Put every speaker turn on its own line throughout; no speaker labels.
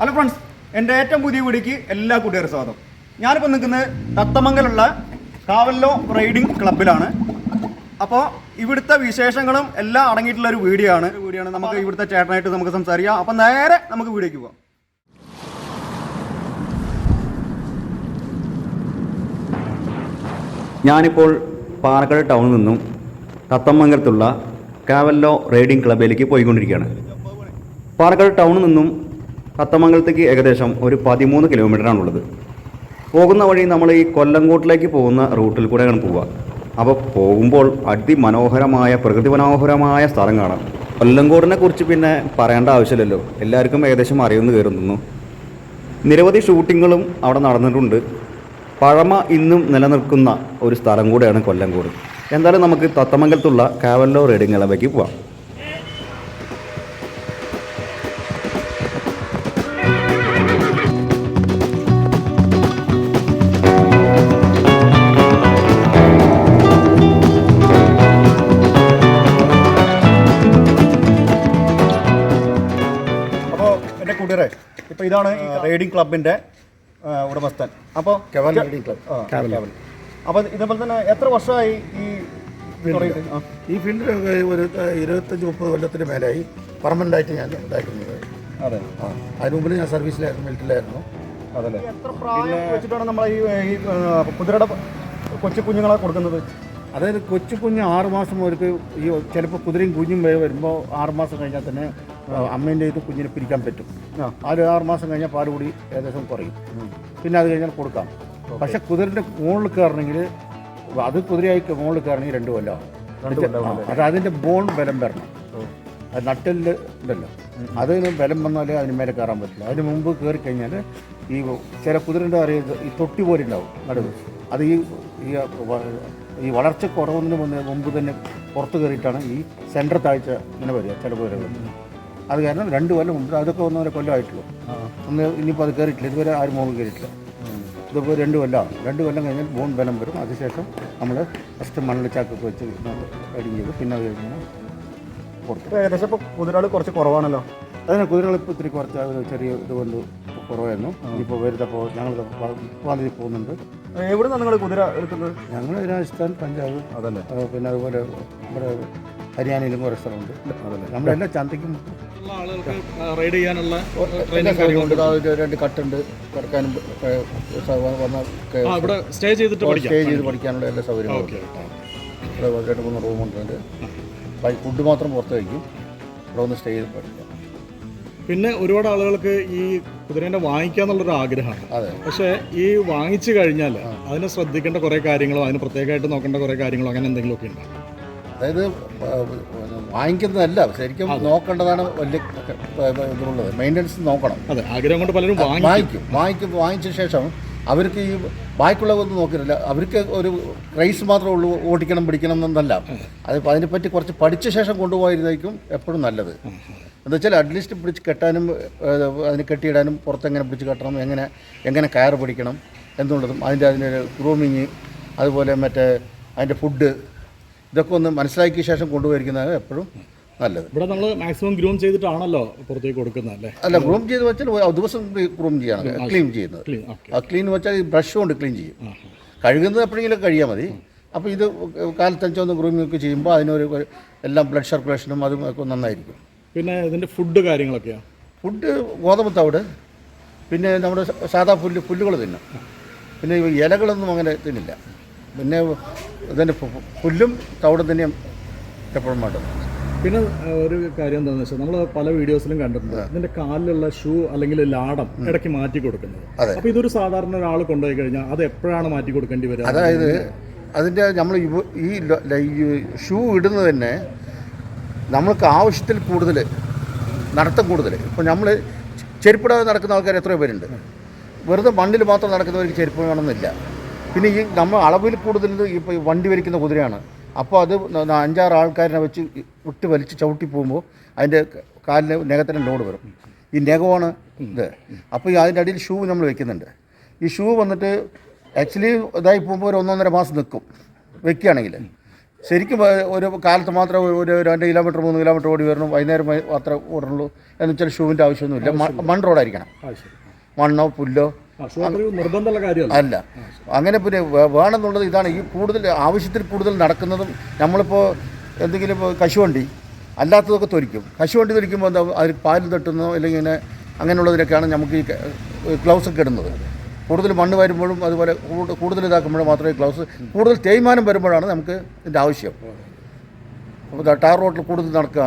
Hello friends എന്റെ ഏറ്റവും പുതിയ വീടിക്ക് എല്ലാ കൂട്ടുകാരും സ്വാഗതം. ഞാനിപ്പോൾ നിൽക്കുന്നത് തത്തമംഗലുള്ള കാവല്ലോ റൈഡിംഗ് ക്ലബിലാണ്. അപ്പോൾ ഇവിടുത്തെ വിശേഷങ്ങളും എല്ലാം അടങ്ങിയിട്ടുള്ള ഒരു വീഡിയോ ആണ് വീഡിയോ ആണ് നമുക്ക് ഇവിടുത്തെ ചേട്ടനായിട്ട് നമുക്ക് സംസാരിക്കാം. അപ്പോൾ നേരെ നമുക്ക് വീഡിയോക്ക് പോകാം
ഞാനിപ്പോൾ പാലക്കാട് ടൗണിൽ നിന്നും തത്തമംഗലത്തുള്ള കാവല്ലോ റൈഡിംഗ് ക്ലബിലേക്ക് പോയിക്കൊണ്ടിരിക്കുകയാണ്. പാലക്കാട് ടൗണിൽ നിന്നും തത്തമംഗലത്തേക്ക് ഏകദേശം ഒരു പതിമൂന്ന് കിലോമീറ്ററാണുള്ളത്. പോകുന്ന വഴി നമ്മൾ ഈ കൊല്ലങ്കോട്ടിലേക്ക് പോകുന്ന റൂട്ടിൽ കൂടെയാണ് പോവുക. അപ്പോൾ പോകുമ്പോൾ അതിമനോഹരമായ പ്രകൃതി മനോഹരമായ സ്ഥലം കാണാം. കൊല്ലങ്കോടിനെ കുറിച്ച് പിന്നെ പറയേണ്ട ആവശ്യമില്ലല്ലോ. എല്ലാവർക്കും ഏകദേശം അറിയുമെന്ന് കയറുന്നു നിരവധി ഷൂട്ടിങ്ങുകളും അവിടെ നടന്നിട്ടുണ്ട്. പഴമ ഇന്നും നിലനിൽക്കുന്ന ഒരു സ്ഥലം കൂടെയാണ് കൊല്ലങ്കോട്. എന്തായാലും നമുക്ക് തത്തമംഗലത്തുള്ള കാവല്ലോ റൈഡിംഗ് ഇളവയ്ക്ക് പോവാം.
ഇതാണ് റൈഡിംഗ് ക്ലബിന്റെ ഉടമസ്ഥൻ. അപ്പോൾ. അപ്പോൾ ഇതേപോലെ തന്നെ എത്ര വർഷമായി ഈ
ഈ ഫീൽഡിൽ ഒരു ഇരുപത്തഞ്ച് മുപ്പത് കൊല്ലത്തിന് മേലായി പെർമനന്റ് ആയിട്ട് ഞാൻ ഉണ്ടാക്കുന്നത്
അതെ.
ആ അതിന് മുമ്പിൽ ഞാൻ സർവീസിലായിരുന്നു മിലിറ്ററിലായിരുന്നു.
അതല്ലേ? എത്ര പ്രായം വെച്ചിട്ടാണ് നമ്മൾ ഈ കുതിരയുടെ കൊച്ചു കുഞ്ഞുങ്ങളെ കൊടുക്കുന്നത്?
അതായത് കൊച്ചു കുഞ്ഞ് ആറുമാസം അവർക്ക് ഈ ചിലപ്പോൾ കുതിരയും കുഞ്ഞും വരുമ്പോൾ ആറുമാസം കഴിഞ്ഞാൽ തന്നെ അമ്മേന്റെ ഇത് കുഞ്ഞിനെ പിരിക്കാൻ പറ്റും.
ആ.
ആ ആറ് മാസം കഴിഞ്ഞാൽ പാൽ കൂടി ഏകദേശം കുറയും. പിന്നെ അത് കഴിഞ്ഞാൽ കൊടുക്കാം. പക്ഷെ കുതിരന്റെ മുകളിൽ കയറണമെങ്കിൽ അത് കുതിരയായി മുകളിൽ കയറണമെങ്കിൽ രണ്ട് കൊല്ലമാണ് അത് അതിന്റെ ബോൺ ബലം വരണം. അത് നട്ടലിൽ ഉണ്ടല്ലോ അതിന് ബലം വന്നാലേ അതിന് മേലെ കയറാൻ പറ്റില്ല. അതിന് മുമ്പ് കയറി കഴിഞ്ഞാൽ ഈ ചില കുതിരന്റെ അറിയത് ഈ തൊട്ടി പോലെ ഉണ്ടാവും നടുവ് അത് ഈ ഈ ഈ വളർച്ച കുറവുന്നതിന് മുന്നേ മുമ്പ് തന്നെ പുറത്ത് കയറിയിട്ടാണ് ഈ സെന്റർ താഴ്ച ഇങ്ങനെ വരിക ചില കുതിരകൾ. അത് കാരണം രണ്ട് കൊല്ലം മുമ്പ് അതൊക്കെ ഒന്നര കൊല്ലമായിട്ടുള്ളൂ. ഒന്ന് ഇനിയിപ്പോൾ അത് കയറിയിട്ടില്ല ഇതുവരെ ആരും മോഹം കയറിയിട്ടില്ല ഇതിപ്പോൾ രണ്ട് കൊല്ലമാണ്. രണ്ട് കൊല്ലം കഴിഞ്ഞാൽ ബോൺ ബലം വരും. അതിനുശേഷം നമ്മൾ ഫസ്റ്റ് മണ്ണിൽ ചാക്കൊക്കെ വെച്ച് അടിഞ്ഞത്. ചെയ്ത് പിന്നെ അത് കഴിഞ്ഞാൽ കൊടുക്കും
ഇപ്പോൾ ഏകദേശം ഇപ്പോൾ കുതിരകൾ കുറച്ച് കുറവാണല്ലോ?
അതിന് കുതിരകൾ ഇപ്പോൾ ഇത്തിരി കുറച്ച് ഒരു ചെറിയ ഇതുകൊണ്ട് കുറവായിരുന്നു. ഇപ്പോൾ വരുന്നപ്പോൾ ഞങ്ങൾ വാങ്ങി പോകുന്നുണ്ട്.
എവിടെ നിന്ന് നിങ്ങൾ കുതിര എടുക്കുന്നത്?
ഞങ്ങൾ രാജസ്ഥാൻ പഞ്ചാബ്
അതല്ലേ.
പിന്നെ അതുപോലെ നമ്മുടെ ഹരിയാനയിലും കുറേ സ്ഥലമുണ്ട്. നമ്മളെല്ലാം ചന്തയ്ക്കും
റൈഡ് ചെയ്യാനുള്ള
എല്ലാ കാര്യമുണ്ട് രണ്ട് കട്ടുണ്ട്. കിടക്കാനും
ഇവിടെ സ്റ്റേ ചെയ്തിട്ട്
സ്റ്റേ ചെയ്ത് പഠിക്കാനുള്ള എല്ലാ സൗകര്യങ്ങളും. ഇവിടെ രണ്ട് മൂന്ന് റൂമുണ്ട് ഫുഡ് മാത്രം പുറത്ത് കഴിക്കും. ഇവിടെ ഒന്ന് സ്റ്റേ ചെയ്ത് പഠിക്കാം.
പിന്നെ ഒരുപാട് ആളുകൾക്ക് ഈ കുതിരേനെ വാങ്ങിക്കാന്നുള്ളൊരു ആഗ്രഹമാണ്. പക്ഷേ ഈ വാങ്ങിച്ചു കഴിഞ്ഞാൽ അതിനെ ശ്രദ്ധിക്കേണ്ട കുറേ കാര്യങ്ങളോ അതിന് പ്രത്യേകമായിട്ട് നോക്കേണ്ട കുറേ കാര്യങ്ങളോ അങ്ങനെ എന്തെങ്കിലുമൊക്കെ ഉണ്ട്
അതായത് വാങ്ങിക്കുന്നതല്ല ശരിക്കും നോക്കേണ്ടതാണ് വലിയ ഇതുള്ളത് മെയിന്റനൻസ് നോക്കണം.
അതെ ആഗ്രഹം കൊണ്ട് പലരും വാങ്ങിക്കും.
വാങ്ങിക്കും. വാങ്ങിച്ച ശേഷം അവർക്ക് ഈ ബാക്കിയുള്ളതൊന്നും നോക്കിയില്ല അവർക്ക് ഒരു ക്രൈസ് മാത്രമേ ഉള്ളൂ ഓടിക്കണം പിടിക്കണം എന്നല്ല. അത്. അതിനെപ്പറ്റി കുറച്ച് പഠിച്ച ശേഷം കൊണ്ടുപോയിരുന്നതായിരിക്കും എപ്പോഴും നല്ലത്. എന്താ വെച്ചാൽ അറ്റ്ലീസ്റ്റ് പിടിച്ച് കെട്ടാനും അതിന് കെട്ടിയിടാനും പുറത്തെങ്ങനെ പിടിച്ച് കെട്ടണം എങ്ങനെ എങ്ങനെ കയർ പിടിക്കണം എന്നുള്ളതും അതിന്റെ അതിന്റെ ഗ്രൂമിങ് അതുപോലെ മറ്റേ അതിന്റെ ഫുഡ് ഇതൊക്കെ ഒന്ന് മനസ്സിലാക്കിയ ശേഷം കൊണ്ടുപോയിരിക്കുന്നത് എപ്പോഴും നല്ലത്.
ഇവിടെ നമ്മൾ മാക്സിമം ഗ്രൂം ചെയ്തിട്ടാണല്ലോ പുറത്തേക്ക് കൊടുക്കുന്നത് അല്ലേ?
അല്ല ഗ്രൂം ചെയ്ത് വെച്ചാൽ ദിവസം ഗ്രൂം ചെയ്യാണ് ക്ലീൻ ചെയ്യുന്നത്. ആ ക്ലീൻ വെച്ചാൽ ബ്രഷ് കൊണ്ട് ക്ലീൻ ചെയ്യും. കഴുകുന്നത് എപ്പോഴെങ്കിലും കഴിയാൽ മതി. അപ്പോൾ ഇത് കാലത്തഞ്ചൊന്ന് ഗ്രൂമിംഗ് ഒക്കെ ചെയ്യുമ്പോൾ അതിനൊരു എല്ലാം ബ്ലഡ് സർക്കുലേഷനും അതും ഒക്കെ നന്നായിരിക്കും.
പിന്നെ ഇതിന്റെ ഫുഡ് കാര്യങ്ങളൊക്കെയാണ്
ഫുഡ് ഗോതമ്പ് തവിട് പിന്നെ നമ്മുടെ സാധാ പുല്ല് പുല്ലുകൾ തിന്നും. പിന്നെ ഇലകളൊന്നും അങ്ങനെ തിന്നില്ല. പിന്നെ ഇതിന്റെ പുല്ലും തവിടും തന്നെയും എപ്പോഴും മാറ്റും
പിന്നെ ഒരു കാര്യം എന്താണെന്ന് വെച്ചാൽ നമ്മൾ പല വീഡിയോസിലും കണ്ടിട്ടുണ്ട്. ഇതിന്റെ കാലിലുള്ള ഷൂ അല്ലെങ്കിൽ ലാടം ഇടയ്ക്ക് മാറ്റി കൊടുക്കുന്നത്. അപ്പൊ ഇതൊരു സാധാരണ ഒരാൾ കൊണ്ടുപോയി കഴിഞ്ഞാൽ അത് എപ്പോഴാണ് മാറ്റി കൊടുക്കേണ്ടി വരിക
അതായത് അതിന്റെ നമ്മൾ ഈ ഷൂ ഇടുന്നത് തന്നെ നമ്മൾക്ക് ആവശ്യത്തിൽ കൂടുതൽ നടത്തം കൂടുതൽ ഇപ്പോൾ നമ്മൾ ചെരുപ്പിടാതെ നടക്കുന്ന ആൾക്കാർ എത്രയോ പേരുണ്ട്. വെറുതെ മണ്ണിൽ മാത്രം നടക്കുന്നവർക്ക് ചെരുപ്പ് വേണമെന്നില്ല. പിന്നെ ഈ നമ്മൾ അളവിൽ കൂടുതൽ ഇപ്പോൾ ഈ വണ്ടി വലിക്കുന്ന കുതിരയാണ്. അപ്പോൾ അത് അഞ്ചാറ് ആൾക്കാരിനെ വെച്ച് വിട്ട് വലിച്ച് ചവിട്ടി പോകുമ്പോൾ അതിന്റെ കാലിന് നെഗത്തിന് ലോഡ് വരും. ഈ നെഗമാണ് ഇത്. അപ്പോൾ ഈ അതിന്റെ അടിയിൽ ഷൂ നമ്മൾ വെക്കുന്നുണ്ട്. ഈ ഷൂ വന്നിട്ട് ആക്ച്വലി ഇതായി പോകുമ്പോൾ ഒരു ഒന്നൊന്നര മാസം നിൽക്കും വെക്കുകയാണെങ്കിൽ. ശരിക്കും ഒരു കാലത്ത് മാത്രം ഒരു രണ്ട് കിലോമീറ്റർ മൂന്ന് കിലോമീറ്റർ ഓടി വരണം. വൈകുന്നേരം മാത്രമേ ഓടുള്ളൂ എന്ന് വെച്ചാൽ ഷൂവിന്റെ ആവശ്യമൊന്നുമില്ല. മൺ റോഡായിരിക്കണം. മണ്ണോ പുല്ലോ അല്ല. അങ്ങനെ പിന്നെ വേണമെന്നുള്ളത് ഇതാണ്. ഈ കൂടുതൽ ആവശ്യത്തിൽ കൂടുതൽ നടക്കുന്നതും നമ്മളിപ്പോൾ എന്തെങ്കിലും കശുവണ്ടി അല്ലാത്തതൊക്കെ തൊലിക്കും. കശുവണ്ടി തൊലിക്കുമ്പോൾ എന്താ അതിൽ പാൽ തട്ടുന്നോ അല്ലെങ്കിൽ ഇങ്ങനെ അങ്ങനെയുള്ളതിനൊക്കെയാണ് നമുക്ക് ഈ ഗ്ലൗസ് ഒക്കെ ഇടുന്നത്. കൂടുതൽ മണ്ണ് വരുമ്പോഴും അതുപോലെ കൂടുതൽ ഇതാക്കുമ്പോഴും മാത്രമേ ഗ്ലൗസ് കൂടുതൽ തേയ്മാനം വരുമ്പോഴാണ് നമുക്ക് ഇതിന്റെ ആവശ്യം. അപ്പോൾ ടാർ റോട്ടിൽ കൂടുതൽ നടക്കുക.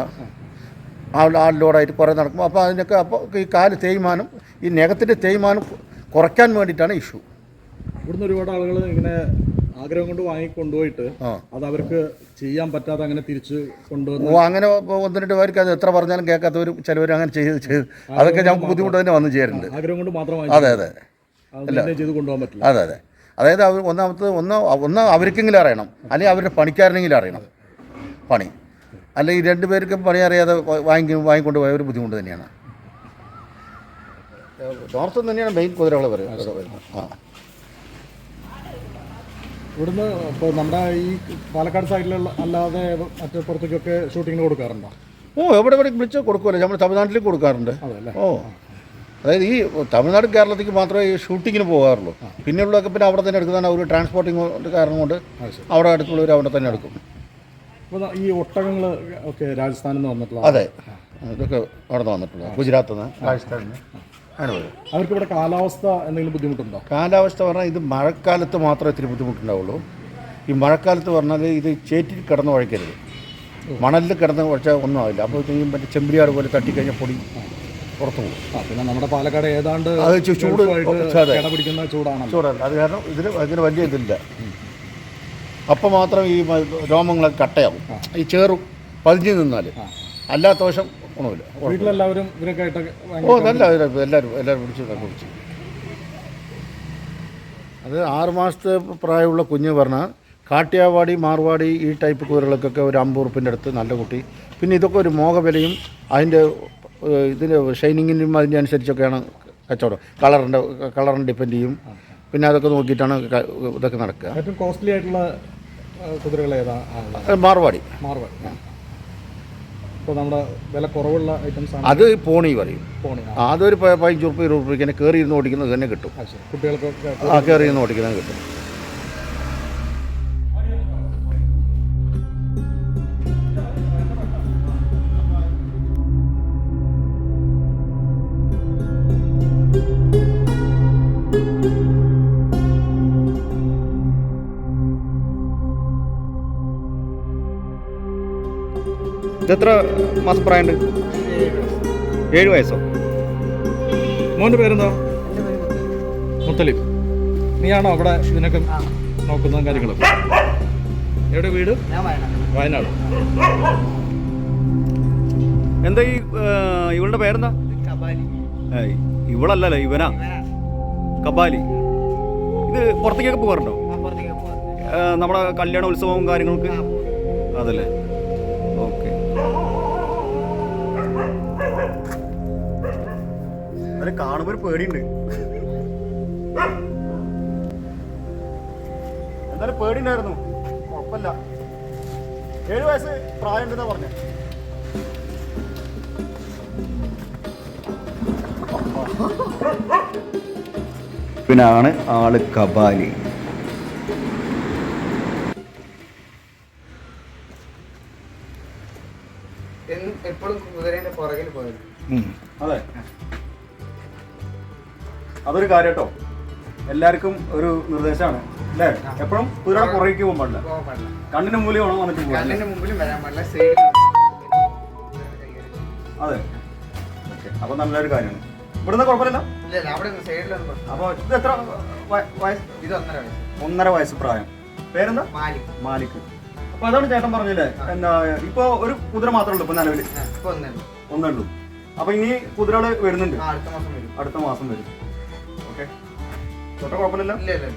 ആ ലോഡായിട്ട് കുറേ നടക്കുമ്പോൾ അപ്പോൾ അതിനൊക്കെ അപ്പോൾ ഈ കാൽ തേയ്മാനം ഈ നഖത്തിന്റെ തേയ്മാനം കുറയ്ക്കാൻ വേണ്ടിയിട്ടാണ് ഇഷ്യൂ.
ഇവിടുന്ന് ഒരുപാട് ആളുകൾ ഇങ്ങനെ ആഗ്രഹം കൊണ്ട്
വാങ്ങിക്കൊണ്ടുപോയിട്ട്
അത് അവർക്ക് ചെയ്യാൻ പറ്റാതെ അങ്ങനെ തിരിച്ച് കൊണ്ടുവന്നു
അങ്ങനെ ഒന്ന് രണ്ട് പേർക്ക് അത് എത്ര പറഞ്ഞാലും കേൾക്കാത്തവർ ചിലവർ അങ്ങനെ ചെയ്ത് ചെയ്ത് അതൊക്കെ ഞങ്ങൾക്ക് ബുദ്ധിമുട്ട് തന്നെ വന്നു ചേരുന്നുണ്ട്.
ആഗ്രഹം കൊണ്ട് മാത്രം
അതെ അതെ.
ചെയ്ത് കൊണ്ടുപോകാൻ പറ്റില്ല.
അതെ അതെ. അതായത് അവർ ഒന്നാമത്തെ ഒന്ന് ഒന്ന് അവർക്കെങ്കിലും അറിയണം. അല്ലെങ്കിൽ അവരുടെ പണിക്കാരനെങ്കിലും അറിയണം. പണി. അല്ലെങ്കിൽ രണ്ടുപേർക്കും പണി അറിയാതെ വാങ്ങി വാങ്ങിക്കൊണ്ട് പോയ ഒരു ബുദ്ധിമുട്ട് തന്നെയാണ്. നോർത്ത് തന്നെയാണ് മെയിൻ കുതിരകൾ വരുന്നത്. ആ.
ഇവിടുന്ന് ഇപ്പോൾ നമ്മുടെ ഈ പാലക്കാട് സൈഡിലുള്ള അല്ലാതെ മറ്റേ പുറത്തേക്കൊക്കെ ഷൂട്ടിങ്ങിന് കൊടുക്കാറുണ്ടോ?
ഓ എവിടെ എവിടെ വിളിച്ച് കൊടുക്കുമല്ലോ നമ്മൾ തമിഴ്നാട്ടിലേക്ക് കൊടുക്കാറുണ്ട്. ഓ. അതായത് ഈ തമിഴ്നാട് കേരളത്തിലേക്ക് മാത്രമേ ഈ ഷൂട്ടിങ്ങിന് പോകാറുള്ളൂ. പിന്നെയുള്ളതൊക്കെ പിന്നെ അവിടെ തന്നെ എടുക്കുന്നതാണ്. ഒരു ട്രാൻസ്പോർട്ടിങ് കാരണം കൊണ്ട് അവിടെ അടുത്തുള്ളവർ അവിടെ തന്നെ എടുക്കും.
ഈ ഒട്ടകങ്ങൾ ഒക്കെ രാജസ്ഥാനിൽ നിന്ന് വന്നിട്ടുള്ള
അതെ. ഇതൊക്കെ അവിടെ നിന്ന് വന്നിട്ടുള്ളത് ഗുജറാത്തിൽ നിന്ന് രാജസ്ഥാനിൽ നിന്ന്.
അവർക്ക് ഇവിടെ കാലാവസ്ഥ എന്തെങ്കിലും ബുദ്ധിമുട്ടുണ്ടോ?
കാലാവസ്ഥ പറഞ്ഞാൽ ഇത് മഴക്കാലത്ത് മാത്രമേ ഇത്തിരി ബുദ്ധിമുട്ടുണ്ടാവുള്ളൂ. ഈ മഴക്കാലത്ത് പറഞ്ഞാൽ ഇത് ചേറ്റിൽ കിടന്ന് ഉഴക്കരുത് മണലിൽ കിടന്ന് ഉഴച്ചാൽ ഒന്നും ആവില്ല. അപ്പോൾ മറ്റേ ചെമ്പിരിയാട് പോലെ തട്ടിക്കഴിഞ്ഞാൽ പൊടി പുറത്തു പോകും.
പിന്നെ നമ്മുടെ പാലക്കാട് ഏതാണ്ട്
അത് ചൂട്
പിടിക്കുന്ന ചൂടാണല്ലോ.
ചൂടല്ല അത് കാരണം ഇതിന് അതിന് വലിയ ഇതില്ല. അപ്പോൾ മാത്രം ഈ രോമങ്ങളൊക്കെ കട്ടയാവും. ഈ ചേറും പതിഞ്ഞു നിന്നാൽ അല്ലാത്ത വശം ഗുണമില്ല
വീട്ടിലെല്ലാവരും ഇവരൊക്കെ ആയിട്ടൊക്കെ
ഓ നല്ല എല്ലാവരും എല്ലാവരും പിടിച്ച് കുറിച്ച് അത് ആറ് മാസത്തെ പ്രായമുള്ള കുഞ്ഞ് പറഞ്ഞാൽ കാട്ടിയാവാടി മാർവാടി ഈ ടൈപ്പ് കുതിരകൾക്കൊക്കെ ഒരു അമ്പത് ഉറുപ്പിന്റെ അടുത്ത് നല്ല കുട്ടി. പിന്നെ ഇതൊക്കെ ഒരു മോഹ വിലയും അതിന്റെ ഇതിന്റെ ഷൈനിങ്ങിനും അതിന്റെ അനുസരിച്ചൊക്കെയാണ് കച്ചവടം. കളറിന്റെ കളറിന് ഡിപ്പെൻഡ് ചെയ്യും. പിന്നെ അതൊക്കെ നോക്കിയിട്ടാണ് ഇതൊക്കെ നടക്കുക.
ഏറ്റവും കോസ്റ്റ്ലി ആയിട്ടുള്ള കുതിരകൾ
ഏതാണ് മാർവാടി.
മാർവാടി. ഇപ്പോൾ നമ്മുടെ വില കുറവുള്ള ഐറ്റംസ് ആണ്.
അത് പോണി പറയും.
പോണി
ഒരു അതൊരു പതിനഞ്ച് ഉറുപ്പ് ഇരുപത് ഉറുപ്പിക്ക് കയറി ഇരുന്ന് ഓടിക്കുന്നത് തന്നെ കിട്ടും.
കുട്ടികൾക്ക്
ആ കയറി ഇരുന്ന് ഓടിക്കുന്നത് കിട്ടും.
ഇതെത്ര മാസം പ്രായമുണ്ട്? ഏഴ് വയസ്സോ?
മോന്റെ പേരെന്താ? മുത്തലിബ് നീയാണോ അവിടെ ഇതിനൊക്കെ നോക്കുന്ന കാര്യങ്ങളൊക്കെ? എവിടെ വീട്? വയനാട്.
എന്താ ഈ ഇവളുടെ പേരെന്താ? ഇവളല്ല ഇവളല്ലല്ലോ ഇവനാ. കബാലി ഇത് പുറത്തേക്കൊക്കെ പോകാറുണ്ടോ? നമ്മുടെ കല്യാണ ഉത്സവവും കാര്യങ്ങൾക്ക് അതല്ലേ?
അതിന് കാണുമ്പോൾ ഒരു പേടിയുണ്ട്. എന്തായാലും പേടിയുണ്ടായിരുന്നു. കുഴപ്പമില്ല. ഏഴ് വയസ്സ് പ്രായം ഉണ്ടെന്നാ പറഞ്ഞേ.
പിന്നാണ് ആൾ കബാലി.
എപ്പോഴും കുതിരേന്റെ പുറകിൽ പോയത്.
അതെ. അതൊരു കാര്യം കേട്ടോ എല്ലാവർക്കും ഒരു നിർദ്ദേശമാണ്. അല്ലേ? എപ്പോഴും കുതിരയുടെ പുറകേക്ക് പോകാൻ പാടില്ല. കണ്ണിന് മൂലം വേണം വന്നിട്ട് അതെ. ഓക്കെ. അപ്പോൾ നല്ലൊരു കാര്യമാണ്. ഇവിടുന്ന് കുഴപ്പമില്ല. അപ്പോൾ ഇത് എത്ര വയസ്സ്?
ഒന്നര വയസ്സ്.
പ്രായം. പേരെന്താ?
മാലി
മാലിക്. അപ്പൊ അതാണ് ചേട്ടൻ പറഞ്ഞില്ലേ? എന്താ ഇപ്പൊ ഒരു കുതിര മാത്രമേ ഉള്ളൂ ഇപ്പൊ നിലവിൽ
ഒന്നേ ഉള്ളൂ.
അപ്പൊ ഇനി കുതിരകൾ വരുന്നുണ്ട്.
അടുത്ത മാസം വരും. ഇല്ല ഇല്ല.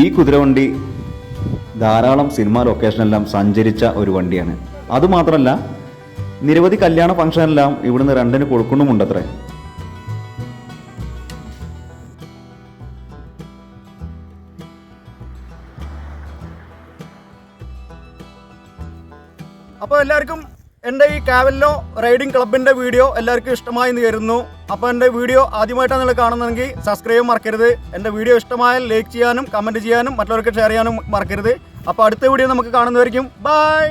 ഈ കുതിരവണ്ടി ധാരാളം സിനിമ ലൊക്കേഷനെല്ലാം സഞ്ചരിച്ച ഒരു വണ്ടിയാണ്. അതുമാത്രമല്ല നിരവധി കല്യാണ ഫംഗ്ഷനെല്ലാം ഇവിടുന്ന് രണ്ടിന് കൊടുക്കുന്നുമുണ്ടത്രേ.
അപ്പോൾ എല്ലാവർക്കും എന്റെ ഈ കാവല്ലോ റൈഡിംഗ് ക്ലബിന്റെ വീഡിയോ എല്ലാവർക്കും ഇഷ്ടമായി എന്ന് കരുതുന്നു. അപ്പോൾ എന്റെ വീഡിയോ ആദ്യമായിട്ടാണ് നിങ്ങൾ കാണുന്നതെങ്കിൽ സബ്സ്ക്രൈബ് മറക്കരുത്. എന്റെ വീഡിയോ ഇഷ്ടമായാൽ ലൈക്ക് ചെയ്യാനും കമന്റ് ചെയ്യാനും മറ്റുള്ളവർക്ക് ഷെയർ ചെയ്യാനും മറക്കരുത്. അപ്പോൾ അടുത്ത വീഡിയോ നമുക്ക് കാണുന്നതായിരിക്കും ബൈ!